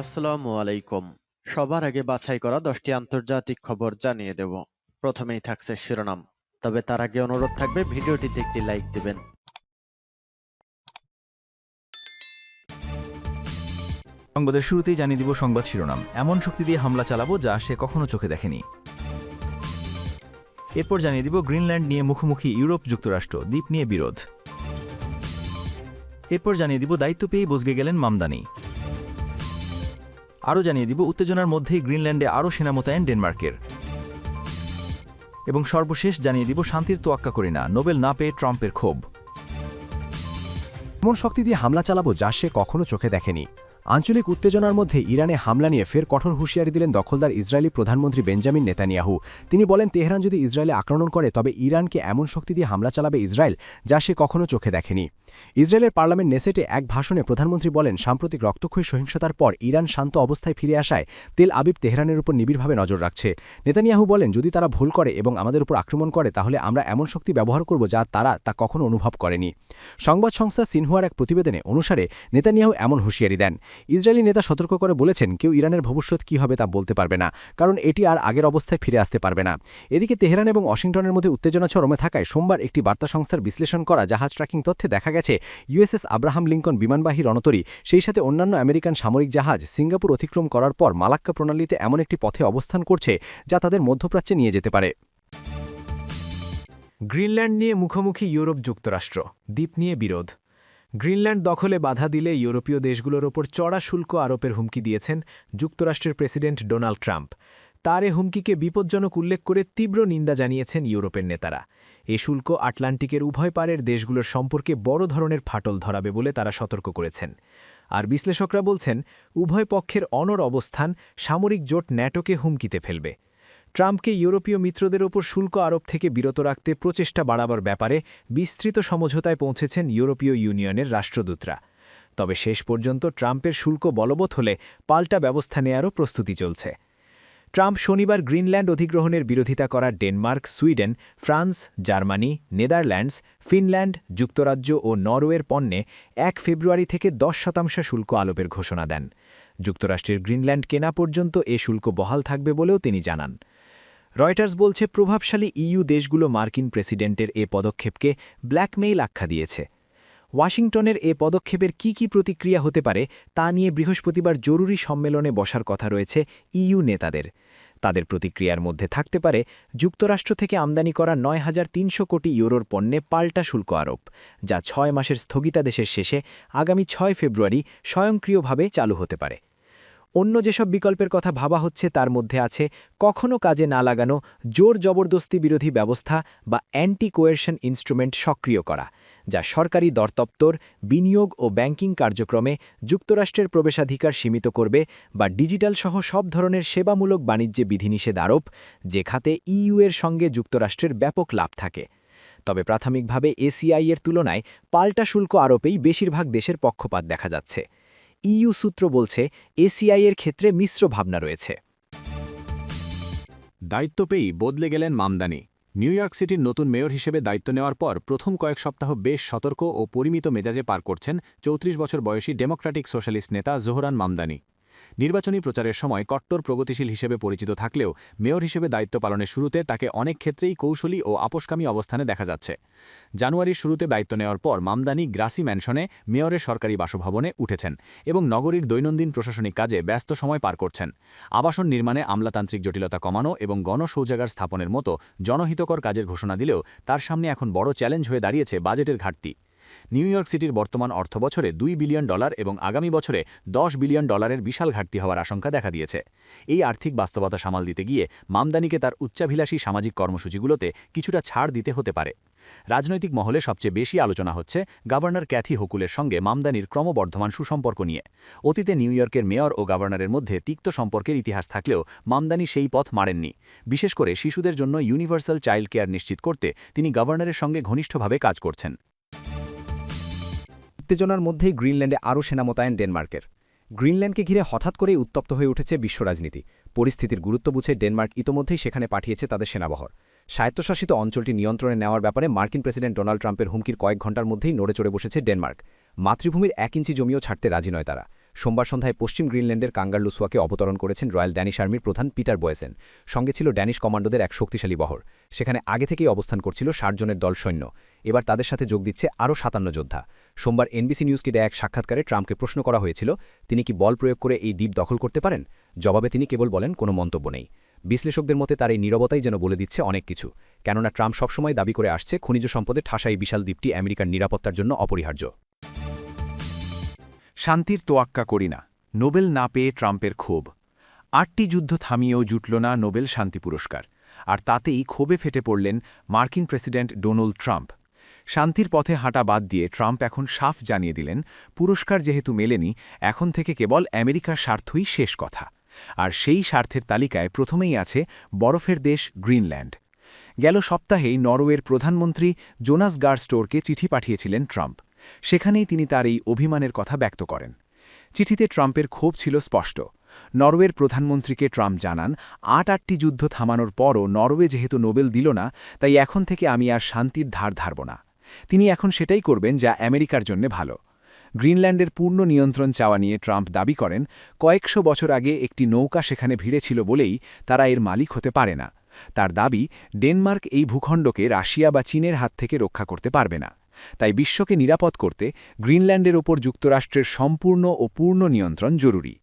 আসসালামু আলাইকুম। সবার আগে বাছাই করা দশটি আন্তর্জাতিক খবর জানিয়ে দেব। প্রথমেই থাকছে শিরোনাম। তবে তার আগে অনুরোধ থাকবে, ভিডিওটিতে একটি লাইক দিবেন। সংবাদের শুরুতেই জানিয়ে দিব সংবাদ শিরোনাম। এমন শক্তি দিয়ে হামলা চালাবো যা সে কখনো চোখে দেখেনি। এরপর জানিয়ে দিব, গ্রিনল্যান্ড নিয়ে মুখোমুখি ইউরোপ যুক্তরাষ্ট্র, দ্বীপ নিয়ে বিরোধ। এরপর জানিয়ে দিব, দায়িত্ব পেয়েই বসগে গেলেন মামদানি। আরও জানিয়ে দিব, উত্তেজনার মধ্যেই গ্রিনল্যান্ডে আরও সেনা মোতায়েন ডেনমার্কের। এবং সর্বশেষ জানিয়ে দিব, শান্তির তোয়াক্কা করি না, নোবেল না পেয়ে ট্রাম্পের ক্ষোভ। এমন শক্তি দিয়ে হামলা চালাবো যা সে কখনো চোখে দেখেনি। আঞ্চলিক উত্তেজনার মধ্যে ইরানে হামলা নিয়ে ফের কঠোর হুঁশিয়ারি দিলেন দখলদার ইসরায়েলি প্রধানমন্ত্রী বেঞ্জামিন নেতানিয়াহু। তিনি বলেন, তেহরান যদি ইসরায়েলে আক্রমণ করে, তবে ইরানকে এমন শক্তি দিয়ে হামলা চালাবে ইসরায়েল যা সে কখনো চোখে দেখেনি। ইসরায়েলের পার্লামেন্ট নেসেটে এক ভাষণে প্রধানমন্ত্রী বলেন, সাম্প্রতিক রক্তক্ষয়ী সহিংসতার পর ইরান শান্ত অবস্থায় ফিরে আসায় তেল আবিব তেহরানের উপর নিবিড়ভাবে নজর রাখছে। নেতানিয়াহু বলেন, যদি তারা ভুল করে এবং আমাদের উপর আক্রমণ করে, তাহলে আমরা এমন শক্তি ব্যবহার করব যা তারা তা কখনো অনুভব করেনি। সংবাদ সংস্থা সিনহুয়ার এক প্রতিবেদনে অনুসারে, নেতানিয়াহু এমন হুঁশিয়ারি দেন ইসরায়েলি নেতা সতর্ক করে বলেছেন, কেউ ইরানের ভবিষ্যৎ কী হবে তা বলতে পারবে না, কারণ এটি আর আগের অবস্থায় ফিরে আসতে পারবে না। এদিকে তেহরান এবং ওয়াশিংটনের মধ্যে উত্তেজনা চরমে থাকায় সোমবার একটি বার্তা সংস্থার বিশ্লেষণ করা জাহাজ ট্র্যাকিং তথ্যে দেখা গেছে, ইউএসএস আব্রাহাম লিঙ্কন বিমানবাহী রণতরী, সেই সাথে অন্যান্য আমেরিকান সামরিক জাহাজ সিঙ্গাপুর অতিক্রম করার পর মালাক্কা প্রণালীতে এমন একটি পথে অবস্থান করছে, যা তাদের মধ্যপ্রাচ্যে নিয়ে যেতে পারে। গ্রিনল্যান্ড নিয়ে মুখোমুখি ইউরোপ যুক্তরাষ্ট্র, দ্বীপ নিয়ে বিরোধ। গ্রিনল্যান্ড দখলে বাধা দিলে ইউরোপীয় দেশগুলোর ওপর চড়া শুল্ক আরোপের হুমকি দিয়েছেন যুক্তরাষ্ট্রের প্রেসিডেন্ট ডোনাল্ড ট্রাম্প। তার এ হুমকিকে বিপজ্জনক উল্লেখ করে তীব্র নিন্দা জানিয়েছেন ইউরোপের নেতারা। এ শুল্ক আটলান্টিকের উভয় পারের দেশগুলোর সম্পর্কে বড় ধরনের ফাটল ধরাবে বলে তারা সতর্ক করেছেন। আর বিশ্লেষকরা বলছেন, উভয় পক্ষের অনর অবস্থান সামরিক জোট ন্যাটোকে হুমকিতে ফেলবে। ট্রাম্পকে ইউরোপীয় মিত্রদের ওপর শুল্ক আরোপ থেকে বিরত রাখতে প্রচেষ্টা বাড়াবার ব্যাপারে বিস্তৃত সমঝোতায় পৌঁছেছেন ইউরোপীয় ইউনিয়নের রাষ্ট্রদূতরা। তবে শেষ পর্যন্ত ট্রাম্পের শুল্ক বলবৎ হলে পাল্টা ব্যবস্থা নেয়ারও প্রস্তুতি চলছে। ট্রাম্প শনিবার গ্রিনল্যান্ড অধিগ্রহণের বিরোধিতা করা Denmark, Sweden, France, Germany, Netherlands, Finland, যুক্তরাজ্য ও নরওয়ের পণ্যে এক ফেব্রুয়ারি থেকে দশ শতাংশ শুল্ক আলোপের ঘোষণা দেন। যুক্তরাষ্ট্রের গ্রিনল্যান্ড কেনা পর্যন্ত এ শুল্ক বহাল থাকবে বলেও তিনি জানান। রয়টার্স বলছে, প্রভাবশালী ইইউ দেশগুলো মার্কিন প্রেসিডেন্টের এ পদক্ষেপকে ব্ল্যাকমেইল আখ্যা দিয়েছে। ওয়াশিংটনের এ পদক্ষেপের কি কি প্রতিক্রিয়া হতে পারে তা নিয়ে বৃহস্পতিবার জরুরি সম্মেলনে বসার কথা রয়েছে ইইউ নেতাদের। তাদের প্রতিক্রিয়ার মধ্যে থাকতে পারে, যুক্তরাষ্ট্র থেকে আমদানি করা নয় হাজার তিনশো কোটি ইউরোর পণ্যে পাল্টা শুল্ক আরোপ, যা ছয় মাসের স্থগিতাদেশের শেষে আগামী ছয় ফেব্রুয়ারি স্বয়ংক্রিয়ভাবে চালু হতে পারে। অন্য যেসব বিকল্পের কথা ভাবা হচ্ছে তার মধ্যে আছে কখনও কাজে না লাগানো জোর জবরদস্তি বিরোধী ব্যবস্থা বা অ্যান্টি কোয়েরশন ইনস্ট্রুমেন্ট সক্রিয় করা, যা সরকারি দরতপ্তর, বিনিয়োগ ও ব্যাংকিং কার্যক্রমে যুক্তরাষ্ট্রের প্রবেশাধিকার সীমিত করবে বা ডিজিটাল সহ সব ধরনের সেবামূলক বাণিজ্যে বিধিনিষেধ আরোপ, যে খাতে ইইউ এর সঙ্গে যুক্তরাষ্ট্রের ব্যাপক লাভ থাকে। তবে প্রাথমিকভাবে এসিআই এর তুলনায় পাল্টা শুল্ক আরোপেই বেশিরভাগ দেশের পক্ষপাত দেখা যাচ্ছে। ইইউ সূত্র বলছে এসিআইয়ের ক্ষেত্রে মিশ্র ভাবনা রয়েছে। দায়িত্ব পেয়েই বদলে গেলেন মামদানি। নিউ ইয়র্ক সিটির নতুন মেয়র হিসেবে দায়িত্ব নেওয়ার পর প্রথম কয়েক সপ্তাহ বেশ সতর্ক ও পরিমিত মেজাজে পার করছেন চৌত্রিশ বছর বয়সী ডেমোক্রেটিক সোশ্যালিস্ট নেতা জোহরান মামদানি। নির্বাচনী প্রচারের সময় কট্টর প্রগতিশীল হিসেবে পরিচিত থাকলেও মেয়র হিসেবে দায়িত্ব পালনের শুরুতে তাকে অনেক ক্ষেত্রেই কৌশলী ও আপোষকামী অবস্থানে দেখা যাচ্ছে। জানুয়ারির শুরুতে দায়িত্ব নেওয়ার পর মামদানি গ্রাসি ম্যানশনে মেয়রের সরকারি বাসভবনে উঠেছেন এবং নগরীর দৈনন্দিন প্রশাসনিক কাজে ব্যস্ত সময় পার করছেন। আবাসন নির্মাণে আমলাতান্ত্রিক জটিলতা কমানো এবং গণশৌজাগার স্থাপনের মতো জনহিতকর কাজের ঘোষণা দিলেও তার সামনে এখন বড় চ্যালেঞ্জ হয়ে দাঁড়িয়েছে বাজেটের ঘাটতি। নিউ ইয়র্ক সিটির বর্তমান অর্থবছরে দুই বিলিয়ন ডলার এবং আগামী বছরে দশ বিলিয়ন ডলারের বিশাল ঘাটতি হওয়ার আশঙ্কা দেখা দিয়েছে। এই আর্থিক বাস্তবতা সামাল দিতে গিয়ে মামদানিকে তার উচ্চাভিলাষী সামাজিক কর্মসূচিগুলোতে কিছুটা ছাড় দিতে হতে পারে। রাজনৈতিক মহলে সবচেয়ে বেশি আলোচনা হচ্ছে গভর্নর ক্যাথি হকুলের সঙ্গে মামদানির ক্রমবর্ধমান সুসম্পর্ক নিয়ে। অতীতে নিউ ইয়র্কের মেয়র ও গভর্নরের মধ্যে তিক্ত সম্পর্কের ইতিহাস থাকলেও মামদানি সেই পথ মারেননি। বিশেষ করে শিশুদের জন্য ইউনিভার্সাল চাইল্ড কেয়ার নিশ্চিত করতে তিনি গভর্নরের সঙ্গে ঘনিষ্ঠভাবে কাজ করছেন। উত্তেজনার মধ্যেই গ্রিনল্যান্ডে আরও সেনা মোতায়েন ডেনমার্কের। গ্রিনল্যান্ডকে ঘিরে হঠাৎ করেই উত্তপ্ত হয়ে উঠেছে বিশ্ব রাজনীতি। পরিস্থিতির গুরুত্ব বুঝে ডেনমার্ক ইতোমধ্যেই সেখানে পাঠিয়েছে তাদের সেনাবহর। স্বায়ত্তশাসিত অঞ্চলটি নিয়ন্ত্রণে নেওয়ার ব্যাপারে মার্কিন প্রেসিডেন্ট ডোনাল্ড ট্রাম্পের হুমকির কয়েক ঘণ্টার মধ্যেই নড়ে চড়ে বসেছে ডেনমার্ক। মাতৃভূমির এক ইঞ্চি জমিও ছাড়তে রাজি নয় তারা। সোমবার সন্ধ্যায় পশ্চিম গ্রিনল্যান্ডের কাঙ্গারলুসুয়াকে অবতরণ করেছেন রয়্যাল ড্যানিশ আর্মির প্রধান পিটার বয়েসেন। সঙ্গে ছিল ড্যানিশ কমান্ডোদের এক শক্তিশালী বহর। সেখানে আগে থেকেই অবস্থান করছিল ষাট জনের দল সৈন্য। এবার তাদের সাথে যোগ দিচ্ছে আরও সাতান্ন যোদ্ধা। সোমবার এনবিসি নিউজকে দেয়া এক সাক্ষাৎকারে ট্রাম্পকে প্রশ্ন করা হয়েছিল, তিনি কি বল প্রয়োগ করে এই দ্বীপ দখল করতে পারেন? জবাবে তিনি কেবল বলেন, কোনো মন্তব্য নেই। বিশ্লেষকদের মতে তার এই নীরবতাই যেন বলে দিচ্ছে অনেক কিছু। কেননা ট্রাম্প সবসময় দাবি করে আসছে, খনিজ সম্পদে ঠাসা এই বিশাল দ্বীপটি আমেরিকার নিরাপত্তার জন্য অপরিহার্য। শান্তির তোয়াক্কা করি না, নোবেল না পেয়ে ট্রাম্পের ক্ষোভ। আটটি যুদ্ধ থামিয়েও জুটল না নোবেল শান্তি পুরস্কার। আর তাতেই ক্ষোভে ফেটে পড়লেন মার্কিন প্রেসিডেন্ট ডোনাল্ড ট্রাম্প। শান্তির পথে হাঁটা বাদ দিয়ে ট্রাম্প এখন সাফ জানিয়ে দিলেন, পুরস্কার যেহেতু মেলেনি, এখন থেকে কেবল আমেরিকার স্বার্থই শেষ কথা। আর সেই স্বার্থের তালিকায় প্রথমেই আছে বরফের দেশ গ্রিনল্যান্ড। গেল সপ্তাহেই নরওয়ের প্রধানমন্ত্রী জোনাস গার্স্টোরকে চিঠি পাঠিয়েছিলেন ট্রাম্প। সেখানেই তিনি তার এই অভিমানের কথা ব্যক্ত করেন। চিঠিতে ট্রাম্পের ক্ষোভ ছিল স্পষ্ট। নরওয়ের প্রধানমন্ত্রীকে ট্রাম্প জানান, আট আটটি যুদ্ধ থামানোর পরও নরওয়ে যেহেতু নোবেল দিল না, তাই এখন থেকে আমি আর শান্তির ধার ধারব না। তিনি এখন সেটাই করবেন যা আমেরিকার জন্য ভালো। গ্রিনল্যান্ডের পূর্ণ নিয়ন্ত্রণ চাওয়া নিয়ে ট্রাম্প দাবি করেন, কয়েকশো বছর আগে একটি নৌকা সেখানে ভিড়েছিল বলেই তারা এর মালিক হতে পারে না। তার দাবি, ডেনমার্ক এই ভূখণ্ডকে রাশিয়া বা চীনের হাত থেকে রক্ষা করতে পারবে না। তাই বিশ্বকে নিরাপদ করতে গ্রিনল্যান্ডের ওপর যুক্তরাষ্ট্রের সম্পূর্ণ ও পূর্ণ নিয়ন্ত্রণ জরুরি।